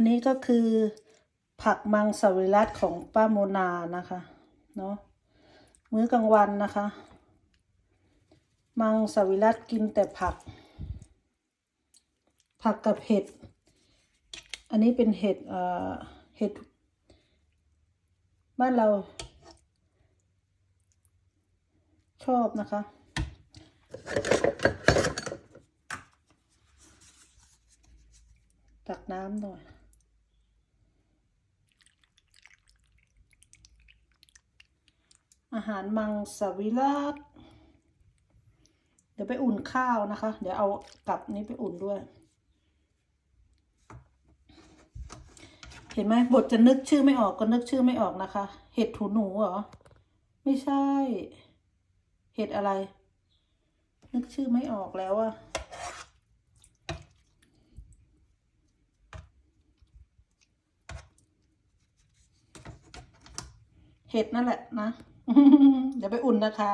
อันนี้ก็คือผักมังสวิรัตของป้าโมนานะคะเนาะมื้อกลางวันนะคะ มังสวิรัตกินแต่ผัก ผักกับเห็ด อันนี้เป็นเห็ดเอ่อเห็ดบ้านเรา ชอบนะคะตักน้ำหน่อย อาหารมังสวิรัตเดี๋ยวไปอุ่นข้าวนะคะ เดี๋ยวเอากลับนี้ไปอุ่นด้วย เห็นไหมบทจะนึกชื่อไม่ออกก็นึกชื่อไม่ออกนะคะ เห็ดถูหนูเหรอ ไม่ใช่ เห็ดอะไร นึกชื่อไม่ออกแล้วอะเห็ดนั่นแหละนะอย่าไปอุ่นนะคะ